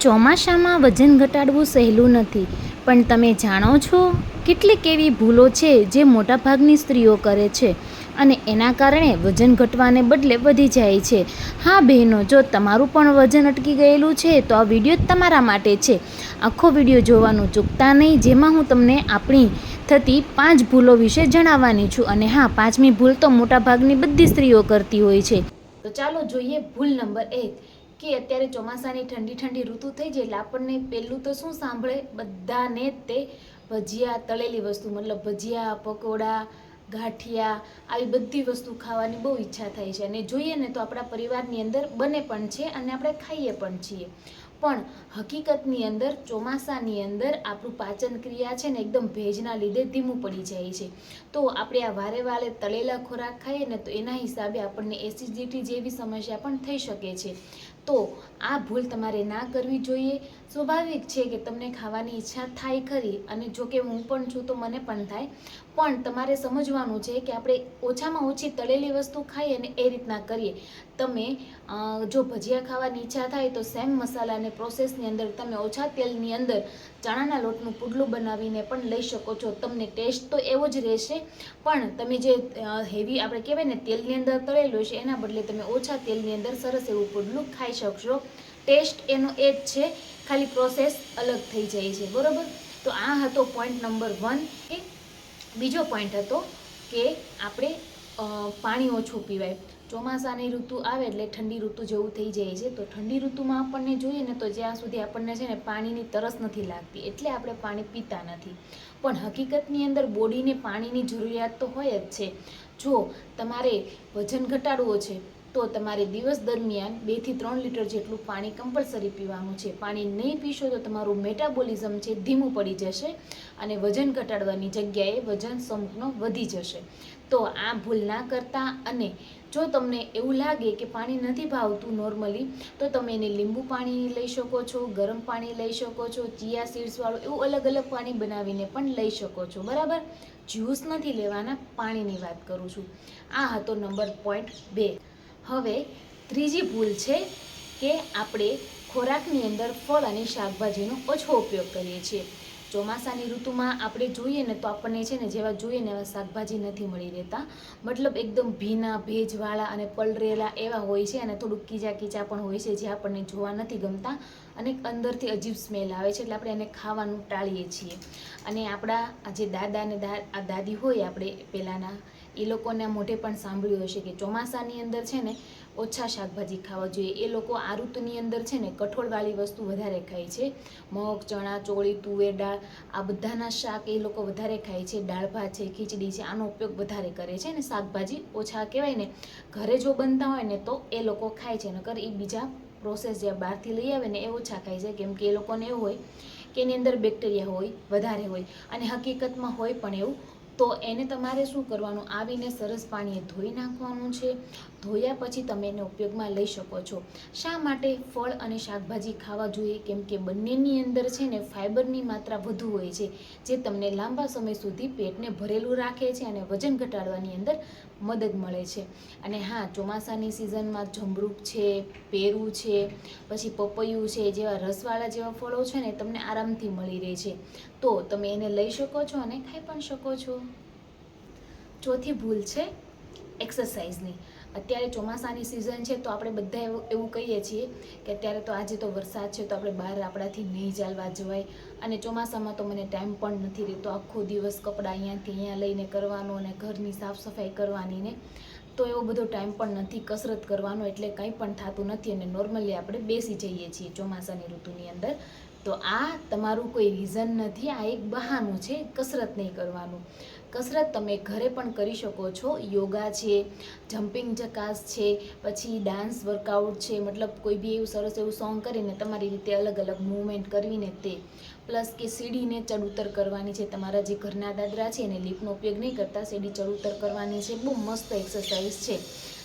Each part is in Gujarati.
ચોમાસામાં વજન ઘટાડવું સહેલું નથી. પણ તમે જાણો છો કેટલીક એવી ભૂલો છે જે મોટાભાગની સ્ત્રીઓ કરે છે અને એના કારણે વજન ઘટવાને બદલે વધી જાય છે. હા બહેનો, જો તમારું પણ વજન અટકી ગયેલું છે તો આ વીડિયો તમારા માટે છે. આખો વીડિયો જોવાનું ચૂકતા નહીં, જેમાં હું તમને આપણી થતી પાંચ ભૂલો વિશે જણાવવાની છું. અને હા, પાંચમી ભૂલ તો મોટાભાગની બધી સ્ત્રીઓ કરતી હોય છે. તો ચાલો જોઈએ ભૂલ નંબર એક. કે અત્યારે ચોમાસાની ઠંડી ઠંડી ઋતુ થઈ જાય એટલે આપણને પહેલું તો શું સાંભળે? બધાને તે ભજીયા, તળેલી વસ્તુ, મતલબ ભજીયા, પકોડા, ગાંઠિયા, આવી બધી વસ્તુ ખાવાની બહુ ઈચ્છા થાય છે. અને જોઈએ ને તો આપણા પરિવારની અંદર બને પણ છે અને આપણે ખાઈએ પણ છીએ. પણ હકીકતની અંદર, ચોમાસાની અંદર આપણું પાચન ક્રિયા છે ને એકદમ ભેજના લીધે ધીમું પડી જાય છે. તો આપણે આ વારે વારે તળેલા ખોરાક ખાઈએ ને તો એના હિસાબે આપણને એસિડિટી જેવી સમસ્યા પણ થઈ શકે છે. તો આ ભૂલ તમારે ના કરવી જોઈએ. સ્વાભાવિક છે કે તમને ખાવાની ઈચ્છા થાય ખરી અને જો કે હું પણ છું તો મને પણ થાય. પણ તમારે સમજવાનું છે કે આપણે ઓછામાં ઓછી તળેલી વસ્તુ ખાઈએ અને એ રીતના કરીએ. તમે જો ભજીયા ખાવાની ઈચ્છા થાય તો સેમ મસાલાને પ્રોસેસની અંદર તમે ઓછા તેલની અંદર ચણાના લોટનું પુડલું બનાવીને પણ લઈ શકો છો. તમને ટેસ્ટ તો એવો જ રહેશે, પણ તમે જે હેવી આપણે કહેવાય ને તેલની અંદર તળેલું છે, એના બદલે તમે ઓછા તેલની અંદર સરસ એવું પુડલું ખાઈ શકશો. ટેસ્ટ એનો એ જ છે, ખાલી પ્રોસેસ અલગ થઈ જાય છે, બરોબર? તો આ હતો પોઈન્ટ નંબર વન કે બીજો પોઈન્ટ હતો કે આપણે પાણી ઓછું પીવાય. ચોમાસાની ઋતુ આવે એટલે ઠંડી ઋતુ જેવું થઈ જાય છે. તો ઠંડી ઋતુમાં આપણને જોઈએ ને તો જ્યાં સુધી આપણને છે ને પાણીની તરસ નથી લાગતી, એટલે આપણે પાણી પીતા નથી. પણ હકીકતની અંદર બોડીને પાણીની જરૂરિયાત તો હોય જ છે. જો તમારે વજન ઘટાડવો છે તો તમારે દિવસ દરમિયાન બેથી ત્રણ લીટર જેટલું પાણી કમ્પલસરી પીવાનું છે. પાણી નહીં પીશો તો તમારું મેટાબોલિઝમ છે ધીમું પડી જશે અને વજન ઘટાડવાની જગ્યાએ વજન સંપૂર્ણ વધી જશે. તો આ ભૂલ ના કરતા અને જો તમને એવું લાગે કે પાણી નથી ભાવતું નોર્મલી તો તમે એને લીંબુ પાણી લઈ શકો છો, ગરમ પાણી લઈ શકો છો, ચિયા સીડ્સવાળું એવું અલગ અલગ પાણી બનાવીને પણ લઈ શકો છો. બરાબર? જ્યુસ નથી લેવાના, પાણીની વાત કરું છું. આ હતો નંબર પોઈન્ટ બે. હવે ત્રીજી ભૂલ છે કે આપણે ખોરાકની અંદર ફળ અને શાકભાજીનો ઓછો ઉપયોગ કરીએ છીએ. ચોમાસાની ઋતુમાં આપણે જોઈએ ને તો આપણને છે ને જેવા જોઈએ ને એવા શાકભાજી નથી મળી રહેતા. મતલબ એકદમ ભીના, ભેજવાળા અને પલરેલા એવા હોય છે અને થોડુંક કીચા કીચા પણ હોય છે જે આપણને જોવા નથી ગમતા અને અંદરથી અજીબ સ્મેલ આવે છે એટલે આપણે એને ખાવાનું ટાળીએ છીએ. અને આપણા જે દાદા અને દાદી હોય આપણે પહેલાંના એ લોકોના મોઢે પણ સાંભળ્યું હશે કે ચોમાસાની અંદર છે ને ઓછા શાકભાજી ખાવા જોઈએ. એ લોકો આ ઋતુની અંદર છે ને કઠોળવાળી વસ્તુ વધારે ખાય છે. મગ, ચણા, ચોળી તુવેર દાળ આ બધાના શાક એ લોકો વધારે ખાય છે. દાળ ભાત છે, ખીચડી છે, આનો ઉપયોગ વધારે કરે છે ને શાકભાજી ઓછા કહેવાય ને ઘરે જો બનતા હોય ને તો એ લોકો ખાય છે. નકર એ બીજા પ્રોસેસ જે બહારથી લઈ આવે ને એ ઓછા ખાય છે. કેમ કે એ લોકોને એવું હોય કે એની અંદર બેક્ટેરિયા હોય, વધારે હોય. અને હકીકતમાં હોય પણ એવું તો એને તમારે શું કરવાનું? આવીને સરસ પાણીએ ધોઈ નાખવાનું છે. ધોયા પછી તમે એને ઉપયોગમાં લઈ શકો છો. શા માટે ફળ અને શાકભાજી ખાવા જોઈએ? કેમ કે બંનેની અંદર છે ને ફાઇબરની માત્રા વધુ હોય છે, જે તમને લાંબા સમય સુધી પેટને ભરેલું રાખે છે અને વજન ઘટાડવાની અંદર મદદ મળે છે. અને હા, ચોમાસાની સિઝનમાં જમરૂક છે, પેરું છે, પછી પપૈયું છે, જેવા રસવાળા જેવા ફળો છે ને તમને આરામથી મળી રહે છે. તો તમે એને લઈ શકો છો અને ખાઈ પણ શકો છો. ચોથી ભૂલ છે એક્સરસાઇઝની. અત્યારે ચોમાસાની સિઝન છે તો આપણે બધા એવું કહીએ છીએ કે અત્યારે તો આજે તો વરસાદ છે તો આપણે બહાર આપણાથી નહીં ચાલવા જવાય. અને ચોમાસામાં તો મને ટાઈમ પણ નથી રહેતો. આખો દિવસ કપડાં અહીંયાથી અહીંયા લઈને કરવાનો અને ઘરની સાફ સફાઈ કરવાની ને, તો એવો બધો ટાઈમ પણ નથી, કસરત કરવાનો એટલે કંઈ પણ થતું નથી અને નોર્મલી આપણે બેસી જઈએ છીએ ચોમાસાની ઋતુની અંદર. તો આ તમારું કોઈ રીઝન નથી, આ એક બહાનું છે, કસરત નહીં કરવાનું. કસરત તમે ઘરે પણ કરી શકો છો. યોગા છે, જમ્પિંગ જકાસ છે, પછી ડાન્સ વર્કઆઉટ છે, મતલબ કોઈ બી એવું સરસ એવું સોંગ કરીને તમારી રીતે અલગ અલગ મૂવમેન્ટ કરવીને તે. પ્લસ કે સીડીને ચડ ઉતર કરવાની છે. તમારા જે ઘરના દાદરા છે એને લીપનો ઉપયોગ નહીં કરતા, સીડી ચડ ઉતર કરવાની છે. બહુ મસ્ત એક્સરસાઇઝ છે.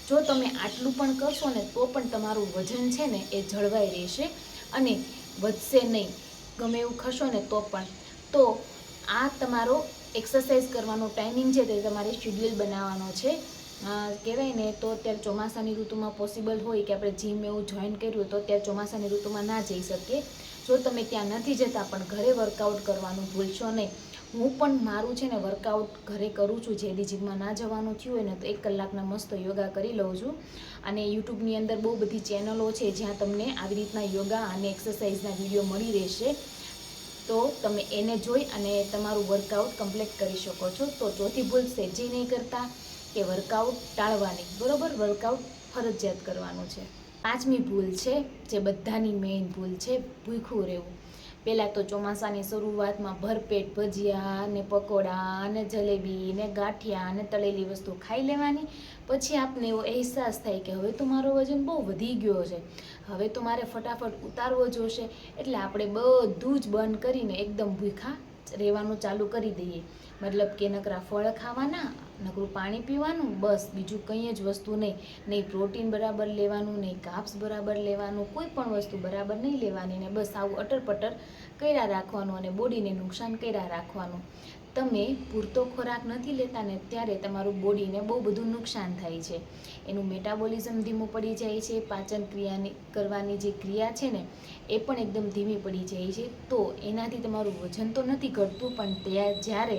જો તમે આટલું પણ કરશો ને તો પણ તમારું વજન છે ને એ જળવાઈ રહેશે અને વધશે નહીં. ગમે એવું ખસો ને તો પણ. તો આ તમારો એક્સરસાઇઝ કરવાનો ટાઈમિંગ છે તે તમારે શેડ્યુલ બનાવવાનો છે. કહેવાય ને તો અત્યારે ચોમાસાની ઋતુમાં પોસિબલ હોય કે આપણે જીમ એવું જોઈન કર્યું તો અત્યારે ચોમાસાની ઋતુમાં ના જઈ શકીએ. જો તમે ત્યાં નથી જતા પણ ઘરે વર્કઆઉટ કરવાનું ભૂલશો નહીં. હું પણ મારું છે ને વર્કઆઉટ ઘરે કરું છું, જે દી જીમમાં ના જવાનું થયું હોય ને તો એક કલાકના મસ્ત યોગા કરી લઉં છું. અને યુટ્યુબની અંદર બહુ બધી ચેનલો છે જ્યાં તમને આવી રીતના યોગા અને એક્સરસાઇઝના વીડિયો મળી રહેશે. તો તમે એને જોઈ અને તમારું વર્કઆઉટ કમ્પ્લીટ કરી શકો છો. તો ચોથી ભૂલ સેજી નહીં કરતા કે વર્કઆઉટ ટાળવાની. બરોબર? વર્કઆઉટ ફરજિયાત કરવાનું છે. પાંચમી ભૂલ છે, જે બધાની મેઇન ભૂલ છે ભૂખું રહેવું. પહેલાં તો ચોમાસાની શરૂઆતમાં ભરપેટ ભજીયા ને પકોડા ને જલેબી ને ગાંઠિયા ને તળેલી વસ્તુ ખાઈ લેવાની. પછી આપને એવો અહેસાસ થાય કે હવે તો મારો વજન બહુ વધી ગયો છે. હવે તો મારે ફટાફટ ઉતારવો જોશે. એટલે આપણે બધું જ બંધ કરીને એકદમ ભૂખા રહેવાનું ચાલુ કરી દઈએ. મતલબ કે નકરા ફળ ખાવાના, નકરું પાણી પીવાનું, બસ. બીજું કંઈ જ વસ્તુ નહીં. નહીં પ્રોટીન બરાબર લેવાનું, નહીં કાપ્સ બરાબર લેવાનું, કોઈ પણ વસ્તુ બરાબર નહીં લેવાની ને બસ આવું અટરપટર કર્યા રાખવાનું અને બોડીને નુકસાન કર્યા રાખવાનું. તમે પૂરતો ખોરાક નથી લેતા ને ત્યારે તમારું બોડીને બહુ બધું નુકસાન થાય છે. એનું મેટાબોલિઝમ ધીમું પડી જાય છે, પાચન ક્રિયાની કરવાની જે ક્રિયા છે ને, એ પણ એકદમ ધીમી પડી જાય છે. તો એનાથી તમારું વજન તો નથી ઘટતું, પણ ત્યાં જ્યારે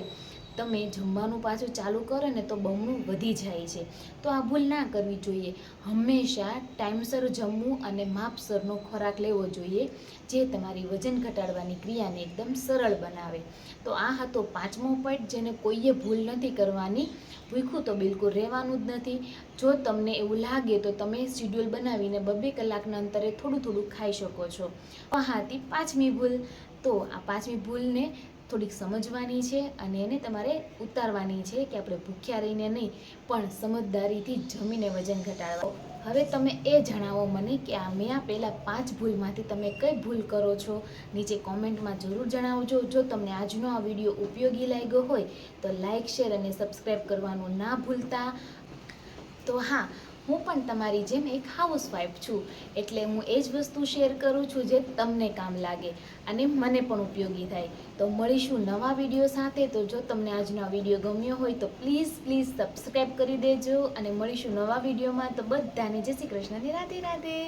તમે જમવાનું પાછું ચાલુ કરો ને તો બમણું વધી જાય છે. તો આ ભૂલ ના કરવી જોઈએ. હંમેશા ટાઈમસર જમવું અને માપસરનો ખોરાક લેવો જોઈએ, જે તમારી વજન ઘટાડવાની ક્રિયાને એકદમ સરળ બનાવે. તો આ હતો પાંચમો પોઈન્ટ જેને કોઈએ ભૂલ નથી કરવાની. ભૂખ્યું તો બિલકુલ રહેવાનું જ નથી. જો તમને એવું લાગે તો તમે શિડ્યુલ બનાવીને બબે કલાકના અંતરે થોડું થોડું ખાઈ શકો છો. આ હતી પાંચમી ભૂલ. તો આ પાંચમી ભૂલને થોડીક સમજવાની છે અને એને તમારે ઉતારવાની છે કે આપણે ભૂખ્યા રહીને નહીં, પણ સમજદારીથી જમીને વજન ઘટાડવા. હવે તમે એ જણાવો મને કે આ મેં આ પહેલાં પાંચ ભૂલમાંથી તમે કઈ ભૂલ કરો છો? નીચે કોમેન્ટમાં જરૂર જણાવજો. જો તમને આજનો આ વીડિયો ઉપયોગી લાગ્યો હોય તો લાઇક શેર અને સબસ્ક્રાઈબ કરવાનું ના ભૂલતા. તો હા હું પણ તમારી જેમ એક હાઉસવાઈફ છું. એટલે હું એ જ વસ્તુ શેર કરું છું જે તમને કામ લાગે અને મને પણ ઉપયોગી થાય. તો મળીશું નવા વીડિયો સાથે. તો જો તમને આજનો વીડિયો ગમ્યો હોય તો પ્લીઝ પ્લીઝ સબસ્ક્રાઈબ કરી દેજો અને મળીશું નવા વિડીયોમાં તો બધાને જય શ્રી કૃષ્ણની રાધે રાધે.